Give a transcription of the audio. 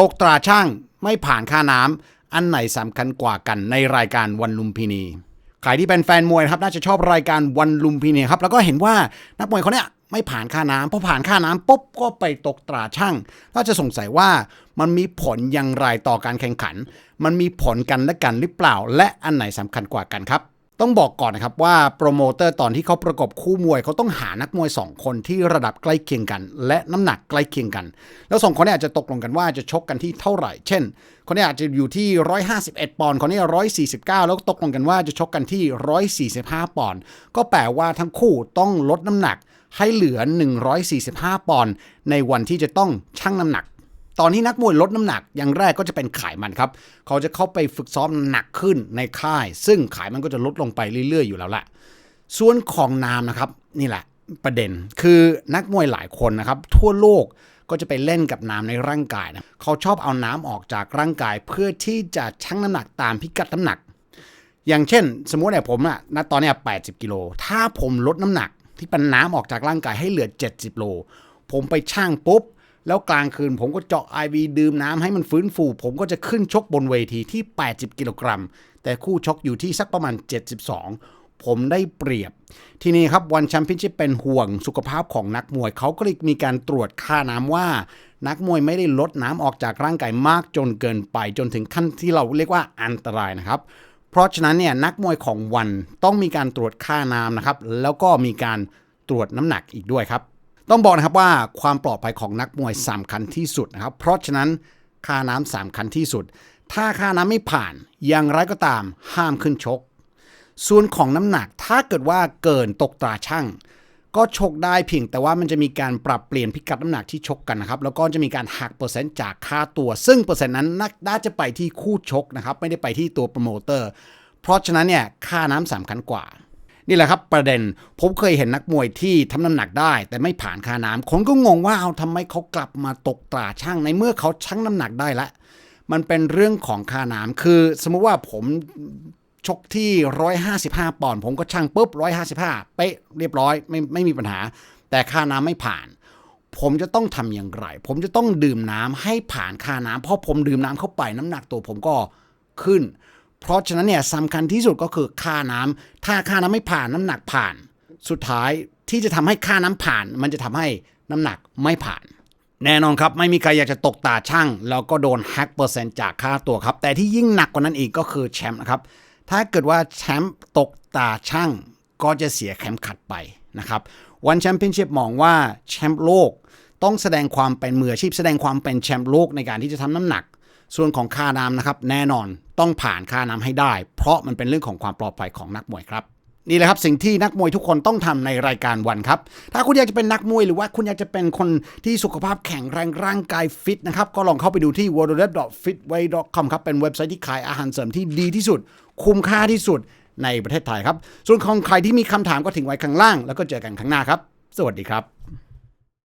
ตกตราช่างไม่ผ่านค่าน้ำอันไหนสำคัญกว่ากันในรายการวันลุมพินีใครที่เป็นแฟนมวยนะครับน่าจะชอบรายการวันลุมพินีครับแล้วก็เห็นว่านักมวยเขาเนี่ยไม่ผ่านค่าน้ำพอผ่านค่าน้ำปุ๊บก็ไปตกตราช่างก็จะสงสัยว่ามันมีผลอย่างไรต่อการแข่งขัน มันมีผลกันและกันหรือเปล่า และอันไหนสำคัญกว่ากันครับ ต้องบอกก่อนนะครับว่าโปรโมเตอร์ตอนที่เขาประกบคู่มวยเขาต้องหานักมวย 2 คนที่ระดับใกล้เคียงกัน และน้ำหนักใกล้เคียงกัน แล้วสองคนนี้อาจจะตกลงกันว่าจะชกกันที่เท่าไหร่ เช่น คนนี้อาจจะอยู่ที่ 151 ปอนด์คนนี้149 แล้วตกลงกันว่าจะชกกันที่ 145 ปอนด์ก็แปลว่าทั้งคู่ต้องลดน้ำหนักให้เหลือ 145 ปอนด์ในวันที่จะต้องชั่งน้ำหนัก ตอนที่นักมวยลดน้ำหนักอย่างแรกก็จะเป็นไขมันครับ เขาจะเข้าไปฝึกซ้อมหนักขึ้นในค่าย ซึ่งไขมันก็จะลดลงไปเรื่อย ๆ อยู่แล้วแหละส่วนของน้ำนะครับนี่แหละประเด็นคือนักมวยหลายคนนะครับ ทั่วโลกก็จะไปเล่นกับน้ำในร่างกายนะเขาชอบเอาน้ำออกจากร่างกาย เพื่อที่จะชั่งน้ำหนักตามพิกัดน้ำหนัก อย่างเช่น สมมติเนี่ยผมอะณตอนเนี้ย80 กิโล ถ้าผมลดน้ำหนักที่เป็นน้ำออกจากร่างกายให้เหลือ 70โล ผมไปช่างปุ๊บ แล้วกลางคืนผมก็เจาะ IV ดื่มน้ำให้มันฟื้นฟู ผมก็จะขึ้นชกบนเวทีที่ 80 กิโลกรัม แต่คู่ชกอยู่ที่สักประมาณ 72 ผมได้เปรียบ ทีนี้ครับวันแชมเปี้ยนชิพเป็นห่วงสุขภาพของนักมวย เขาก็เลยมีการตรวจค่าน้ำว่า นักมวยไม่ได้ลดน้ำออกจากร่างกายมากจนเกินไป จนถึงขั้นที่เราเรียกว่าอันตรายนะครับเพราะฉะนั้นเนี่ยนักมวยของวันต้องมีการตรวจค่าน้ำนะครับ แล้วก็มีการตรวจน้ำหนักอีกด้วยครับ ต้องบอกนะครับว่าความปลอดภัยของนักมวยสำคัญที่สุดนะครับ เพราะฉะนั้นค่าน้ำสำคัญที่สุด ถ้าค่าน้ำไม่ผ่านอย่างไรก็ตามห้ามขึ้นชก ส่วนของน้ำหนักถ้าเกิดว่าเกินตกตราช่างก็ชกได้เพียงแต่ว่ามันจะมีการปรับเปลี่ยนพิกัดน้ำหนักที่ชกกันนะครับ แล้วก็จะมีการหักเปอร์เซ็นต์จากค่าตัว ซึ่งเปอร์เซ็นต์นั้นนักน่าจะไปที่คู่ชกนะครับ ไม่ได้ไปที่ตัวโปรโมเตอร์ เพราะฉะนั้นเนี่ยค่าน้ำสำคัญกว่า นี่แหละครับประเด็นผมเคยเห็นนักมวยที่ทำน้ำหนักได้ แต่ไม่ผ่านค่าน้ำคนก็งงว่าเอาทำไมเขากลับมาตกตราช่างในเมื่อเขาชั่งน้ำหนักได้ละมันเป็นเรื่องของค่าน้ำคือ สมมุติว่าผมชกที่ 155 ปอนด์ผมก็ชั่งปุ๊บ 155 เป๊ะเรียบร้อยไม่ไม่มีปัญหา แต่ค่าน้ำไม่ผ่าน ผมจะต้องทำอย่างไร ผมจะต้องดื่มน้ำให้ผ่านค่าน้ำเพราะผมดื่มน้ำเข้าไปน้ำหนักตัวผมก็ขึ้น เพราะฉะนั้นเนี่ยสำคัญที่สุดก็คือค่าน้ำถ้าค่าน้ำไม่ผ่านน้ำหนักผ่าน สุดท้ายที่จะทำให้ค่าน้ำผ่าน มันจะทำให้น้ำหนักไม่ผ่าน แน่นอนครับไม่มีใครอยากจะตกตาช่าง แล้วก็โดนแฮกเปอร์เซ็นต์จากค่าตัวครับ แต่ที่ยิ่งหนักกว่านั้นอีกก็คือแชมป์นะครับ ถ้าเกิดว่าแชมป์ตกตาช่าง ก็จะเสียเข็มขัดไปนะครับวันแชมเปี้ยนชิพมองว่าแชมป์โลกต้องแสดงความเป็นมืออาชีพแสดงความเป็นแชมป์โลกในการที่จะทำน้ำหนัก ส่วนของค่าน้ำนะครับ แน่นอน ต้องผ่านค่าน้ำให้ได้ เพราะมันเป็นเรื่องของความปลอดภัยของนักมวยครับนี่แหละครับสิ่งที่นักมวยทุกคนต้องทำในรายการวันครับ ถ้าคุณอยากจะเป็นนักมวยหรือว่าคุณอยากจะเป็นคนที่สุขภาพแข็งแรงร่างกายฟิตนะครับ ก็ลองเข้าไปดูที่ w w w f i t w a y c o m ครับ เป็นเว็บไซต์ที่ขายอาหารเสริมที่ดีที่สุด คุ้มค่าที่สุดในประเทศไทยครับ ส่วนของใครที่มีคำถามก็ทิ้งไว้ข้างล่าง แล้วก็เจอกันข้างหน้าครับ สวัสดีครับ